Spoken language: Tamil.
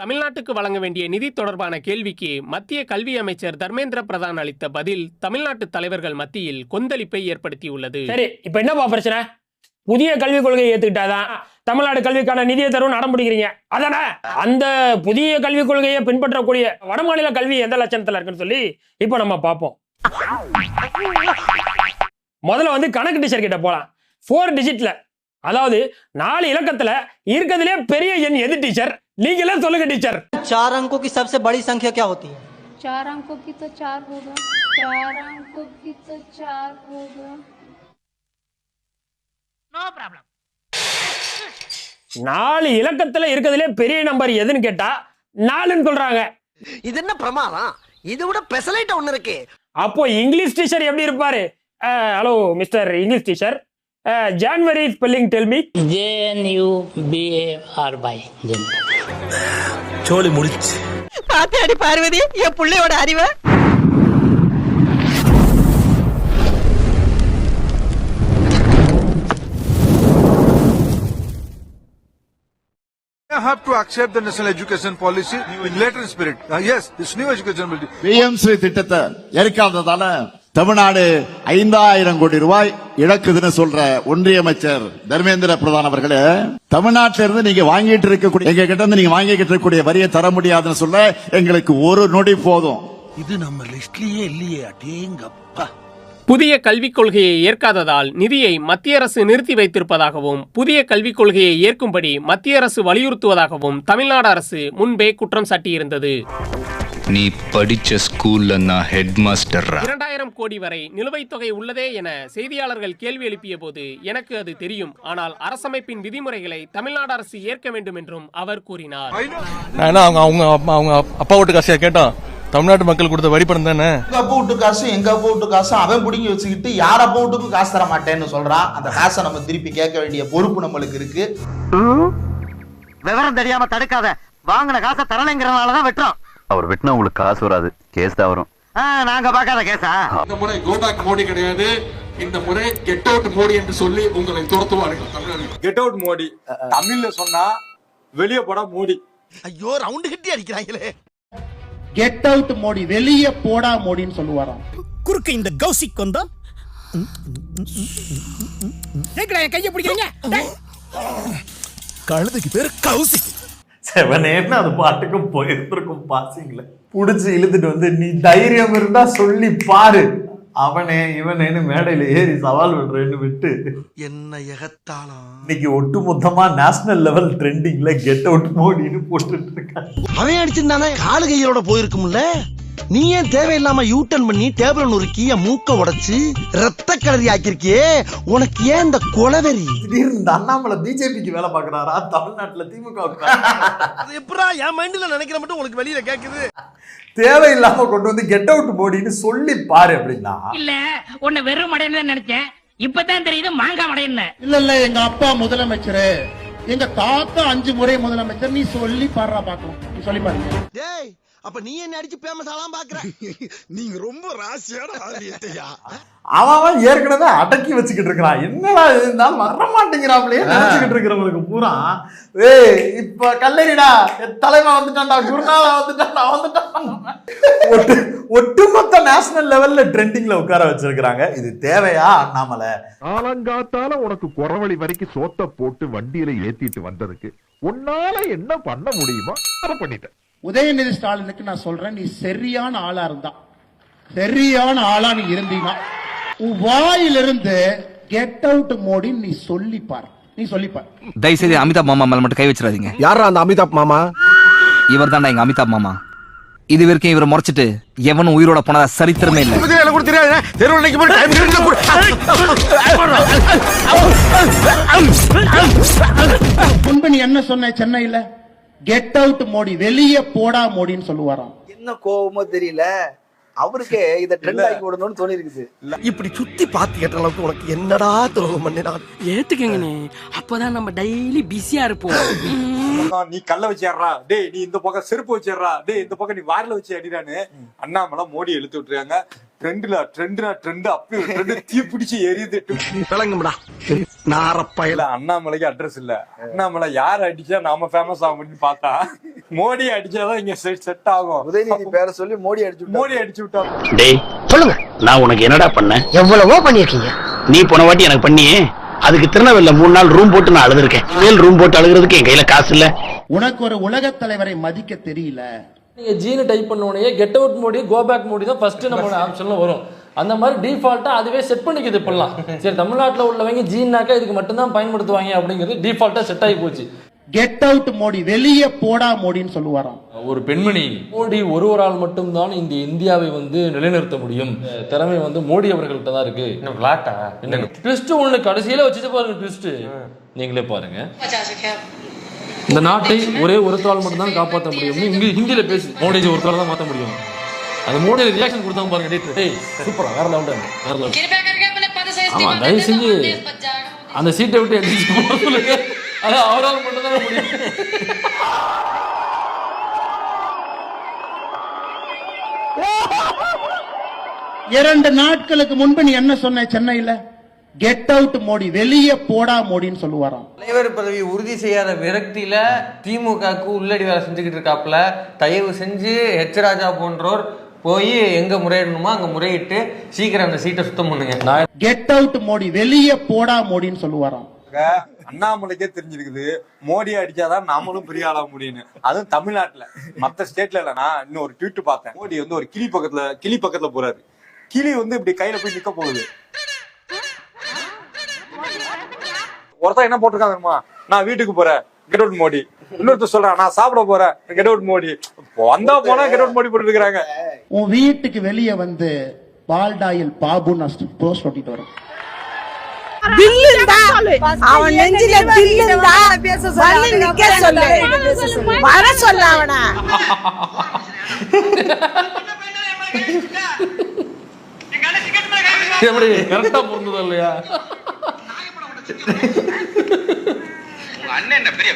தமிழ்நாட்டுக்கு வழங்க வேண்டிய நிதி தொடர்பான கேள்விக்கு மத்திய கல்வி அமைச்சர் தர்மேந்திர பிரதான் அளித்த பதில் தமிழ்நாட்டு தலைவர்கள் மத்தியில் கொந்தளிப்பை ஏற்படுத்தியுள்ளது. சரி இப்ப என்னப்பா பிரச்சனை? புதிய கல்விக் கொள்கையை ஏத்துக்கிட்டாதான் தமிழ்நாடு கல்விக்கான நிதியை தரும் நடம் பிடிக்கிறீங்க. அதானே? அந்த புதிய கல்விக் கொள்கையை பின்பற்றக்கூடிய வடமாநில கல்வி எந்த லட்சணத்துல இருக்குன்னு சொல்லி இப்போ நம்ம பார்ப்போம். முதல்ல வந்து கணக்கு டீச்சர் கிட்ட போலாம். ஃபோர் டிஜிட்ல அதாவது நாலு இலக்கத்துல இருக்கிறதுலே பெரிய எண் எது டீச்சர் நீங்களே சொல்லுங்க டீச்சர் चार अंकों की सबसे बड़ी संख्या क्या होती है चार अंकों की तो चार होगा चार अंकों की तो चार होगा நாலு இலக்கத்துல இருக்கிறதுலே பெரிய நம்பர் எதுன்னு கேட்டா நாலுன்னு சொல்றாங்க இது என்ன பிரமாதம் இது விட பெசலைட் ஒண்ணு இருக்கு அப்போ இங்கிலீஷ் டீச்சர் எப்படி இருப்பாரு hello mister English teacher January spelling tell me J N U P A R by gen சோலி முடிச்சு பாத்தியாடி பார்வதி என் புள்ளையோட அறிவை I have to accept the national education policy in later spirit. Uh, yes, this new education will. PM Shri திட்டத்தை ஏற்காததால தமிழ்நாடு ஐந்தாயிரம் கோடி ரூபாய் இழக்குதுன்னு சொல்ற ஒன்றிய அமைச்சர் தர்மேந்திர பிரதான் அவர்களே தமிழ்நாட்டில இருந்து நீங்க வாங்கிட்டு இருக்கக்கூடிய எங்க கிட்ட இருந்து நீங்க வாங்கிட்டு இருக்கக்கூடிய வரியை தர முடியாதுன்னு சொல்ல எங்களுக்கு ஒரு நொடி போதும். இது நம்ம லிஸ்ட்லயே இல்லையே அடேங்கப்பா. புதிய கல்விக் கொள்கையை ஏற்காததால் நிதியை மத்திய அரசு நிறுத்தி வைத்திருப்பதாகவும் புதிய கல்விக் கொள்கையை ஏற்கும்படி மத்திய அரசு வலியுறுத்துவதாகவும் தமிழ்நாடு அரசு முன்பே குற்றம் சாட்டியிருந்தது. நீ படிச்ச ஸ்கூல்ல நான் ஹெட் மாஸ்டர்ரா இரண்டாயிரம் கோடி வரை நிலுவைத் தொகை உள்ளதே என செய்தியாளர்கள் கேள்வி எழுப்பிய போது எனக்கு அது தெரியும். ஆனால் அரசமைப்பின் விதிமுறைகளை தமிழ்நாடு அரசு ஏற்க வேண்டும் என்றும் அவர் கூறினார். அவங்க அவங்க அப்பா அவங்க அப்பா வீட்டு காசையா கேட்டோம் தமிழ்நாட்டு மக்கள் கொடுத்த வரி பணம் தானே? எங்க அப்பா வீட்டு காசு எங்க அப்பா வீட்டு காசு அவன் பிடிங்கி வச்சுக்கிட்டு யார் அப்பா வீட்டுக்கும் காசு தர மாட்டேன்னு சொல்றான் அந்த காசை நம்ம திருப்பி கேட்க வேண்டிய பொறுப்பு நம்மளுக்கு இருக்கு. விவரம் தெரியாம தடுக்காத. வாங்கின காசை தரலைங்கிறனாலதான் வெட்டுறோம். அவர் வெட்டினா உங்களுக்கு காசு வராது. கேஸ் தான் வரும். நாங்க பார்க்காத கேசா இந்த முறை கோபேக் மோடி கிடையாது. இந்த முறை கெட் அவுட் மோடி என்று சொல்லி உங்களை துரத்துவார்கள் தமிழர்கள். Get out Modi. தமிழ்ல சொன்னா வெளியே போடா மோடி. ஐயோ ரவுண்டு கட்டி அடிக்கிறாங்களே. கெட் அவுட் மோடி வெளியே போடா மோடின்னு சொல்லுவாராம். குறுக்கு இந்த கௌசிக் வந்தா? கையை பிடிக்கிறீங்க? கழுதைக்கு பேரு கௌசிக். செவனேன்னு அது பாட்டுக்கும் போயிருக்கும் பாசிங்கள. புடிச்சு இழுத்துட்டு வந்து நீ தைரியம் இருந்தா சொல்லி பாரு. அவனே இவனேன்னு மேடையில ஏறி சவால் விடுறேன்னு விட்டு. என்ன எகத்தாளம். இன்னைக்கு ஒட்டு மொத்தமா நேஷனல் லெவல் ட்ரெண்டிங்ல கெட் அவுட் மோடின்னு போட்டுட்டு இருக்காங்க. அவன் அடிச்சிருந்தானே காலு கையோட போயிருக்கும்ல. நீ ஏன் தேவையில்லாம யூ டர்ன் பண்ணி டேபிள் நொறுக்கி என் மூக்க உடைச்சு ரத்த கலரி ஆக்கிருக்கியே? உனக்கு ஏன் இந்த கொலவெறி? இந்த அண்ணாமலை பிஜேபிக்கு வேலை பாக்குறாரா தமிழ்நாட்டுல திமுக எப்படா என் மைண்ட்ல நினைக்கிற மட்டும் உனக்கு வெளியில கேக்குது. தேவையில்லாம கொண்டு வந்து கெட் அவுட் மோடின்னு சொல்லி பாரு அப்படின்னா. இல்ல உன்னை வெறும் மடையன்னு தான் நினைச்சேன். இப்பதான் தெரியுது மாங்காய் மடையன்னு. இல்ல இல்ல எங்க அப்பா முதலமைச்சர். எங்க தாத்தா அஞ்சு முறை முதலமைச்சர். நீ சொல்லி பாடுறா பாக்கலாம். நீ சொல்லி பாரு. டேய் அப்ப நீ என்ன அடிச்சு பேமஸ் ஆலாம் பாக்குற? நீங்க ரொம்ப ராசியான அவன் ஏற்கனவே அடக்கி வச்சுக்கிட்டு இருக்கிறான். என்னடா இருந்தாலும் வர மாட்டேங்கிறாப்லயே நினைச்சுக்கிட்டு இருக்கிறவங்களுக்கு பூரா ஏய் இப்ப கல்லறிடா. தலைவா வந்துட்டான்டா. குருநாதா வந்துட்டான்டா. வந்துட்டான். ஒட்டு ஒட்டுமொத்த நேஷனல் லெவல்ல ட்ரெண்டிங்ல உட்கார வச்சிருக்கிறாங்க. இது தேவையா அண்ணாமலை? காலங்காத்தால உனக்கு குறவழி வரைக்கும் சோத்த போட்டு வண்டியில ஏத்திட்டு வந்ததுக்கு உன்னால என்ன பண்ண முடியுமோ அதை பண்ணிட்டேன். உதயநிதி ஸ்டாலினுக்கு நான் சொல்றேன் நீ சரியான ஆளா இருந்தா. சரியான ஆளா நீ இருந்தீங்கன்னா உன் வாயிலிருந்து கெட் அவுட் மோடி நீ சொல்லி பார் நீ சொல்லி பார் தயவுசெய்து அமிதாப் மாமா மேல மட்டும் கை வச்சிடாதீங்க. யாரா அந்த அமிதாப் மாமா? இவர் தான்டா எங்க அமிதாப் மாமா. இது வரைக்கும் இவரை முறைச்சிட்டு எவனும் உயிரோட போனதா சரித்திரமே இல்ல. முன்பு நீ என்ன சொன்ன சென்னையில? கெட் அவுட் மோடி வெளியே போடா மோடின்னு சொல்லுவாராம். என்ன கோவமோ தெரியல. அவருக்கு இத ட்ரெண்ட் ஆக்கி விடணும்னு தோணி இருக்குது இப்படி சுத்தி பாத்து கேட்ட அளவுக்கு உனக்கு என்னடா துரோகம் பண்ணினான்? ஏத்துக்கங்கண்ணே அப்பதான் நம்ம டெய்லி பிஸியா இருப்போம். நீ கல்ல வச்சிடுறா டேய் நீ இந்த பக்கம் செருப்பு வச்சிடுறா டேய் இந்த பக்கம் நீ வாரில வச்சு அடிடான்னு அண்ணாமலை மோடி இழுத்து விட்டுருக்காங்க. ட்ரெண்ட்ல ட்ரெண்ட்னா ட்ரெண்ட் அப்படி ட்ரெண்ட் தீ பிடிச்சி எரியுது விளங்கும்டா. நாரப்பயல அண்ணாமலைக்கு அட்ரஸ் இல்ல. அண்ணாமலை யார் அடிச்சா நாம ஃபேமஸ் ஆகும் அப்படின்னு பார்த்தா மோடி அடிச்சாதான் இங்க செட் ஆகும். உதயநிதி பேரை சொல்லி மோடி அடிச்சு மோடி அடிச்சு விட்டா. டேய் சொல்லுங்க. நான் உனக்கு என்னடா பண்ணேன்? எவ்வளவோ பண்ணிருக்கீங்க நீ போன வாட்டி எனக்கு பண்ணியே. அதுக்கு திருநெல்வேலில மூணு நாள் ரூம் போட்டு நான் அழுதுருக்கேன். மேல் ரூம் போட்டு அழுகிறதுக்கு என் கையில காசு இல்ல. உனக்கு ஒரு உலக தலைவரை மதிக்க தெரியல. நீங்க ஜீனு டைப் பண்ண உடனே get out Modi go back Modi தான் ஃபர்ஸ்ட் நம்மளோட ஆப்ஷன்ல வரும். அந்த மாதிரி டிஃபால்ட்டா அதுவே செட் பண்ணிக்குது இப்பெல்லாம். சரி தமிழ்நாட்டுல உள்ளவங்க ஜீன்னாக்கா இதுக்கு மட்டும்தான் பயன்படுத்துவாங்க அப்படிங்கிறது டிஃபால்ட்டா செட் ஆகி போச்சு. கெட் அவுட் மோடி வெளியே போடா மோடின்னு சொல்லுவாராம். ஒரு பெண்மணி மோடி ஒருவரால் மட்டும்தான் இந்த இந்தியாவை வந்து நிலைநிறுத்த முடியும். திறமை வந்து மோடி அவர்கள்ட்ட தான் இருக்கு. விளாட்டா ட்விஸ்ட் ஒண்ணு கடைசியில வச்சுட்டு பாருங்க ட்விஸ்ட் நீங்களே பாருங்க. இந்த நாட்டை ஒரே ஒருத்தரால் மட்டும்தான் காப்பாற்ற முடியும். இங்கே ஹிந்தியில் பேசு. மோடிஜி ஒருத்தரால் தான் மாத்த முடியும். அந்த மோடி ரியாக்ஷன் கொடுத்தாங்க பாருங்க டேய் டேய் சூப்பரா வேற லெவல் வேற லெவல் ஆமா தயவு செஞ்சு அந்த சீட்டை விட்டு எடுத்து சொல்லுங்க. அது அவரால் மட்டும்தான் முடியும். இரண்டு நாட்களுக்கு முன்பு நீ என்ன சொன்ன சென்னையில? Get out Modi. வெளியே போடா மோடின்னு சொல்லுவாராம். தலைவர் பதவி உறுதி செய்யாத விரக்தியில திமுகவுக்கு உள்ளடி வேலை செஞ்சுக்கிட்டு இருக்காப்புல. தயவு செஞ்சு ஹெச் ராஜா போன்றோர் போய் எங்க முறையிடணுமோ அங்க முறையிட்டு சீக்கிரம் அந்த சீட்டை சுத்தம் பண்ணுங்க. Get out Modi. வெளியே போடா மோடின்னு சொல்லுவாராம். அண்ணாமலைக்கே தெரிஞ்சிருக்குது மோடி அடிச்சாதான் நாமளும் பெரிய ஆளா முடியும்னு. அதுவும் தமிழ்நாட்டுல. மத்த ஸ்டேட்ல இல்லனா இன்னும் ஒரு ட்வீட் பார்த்தேன். மோடி வந்து ஒரு கிளி பக்கத்துல கிளி பக்கத்துல போறாரு. கிளி வந்து இப்படி கையில போய் நிக்க போகுது. ஒருத்தன் என்ன போட்டிருக்கான் தெரியுமா? நான் வீட்டுக்கு போறேன் கெட் அவுட் மோடி இன்னொருத்தர் சொல்றான் நான் சாப்பிட போறேன் கெட் அவுட் மோடி வந்தா போனா கெட் அவுட் மோடி போட்டு இருக்காங்க உன் வீட்டுக்கு வெளியே வந்து பால்டாயில் பாபுன்னு போஸ்ட் ஒட்டிட்டு வரும் அவன் நெஞ்சில வந்து நிக்க சொல்லு. வர சொல்ல. அவன. எப்படி கரெக்டா பொருந்ததா இல்லையா? அண்ணன் பெரிய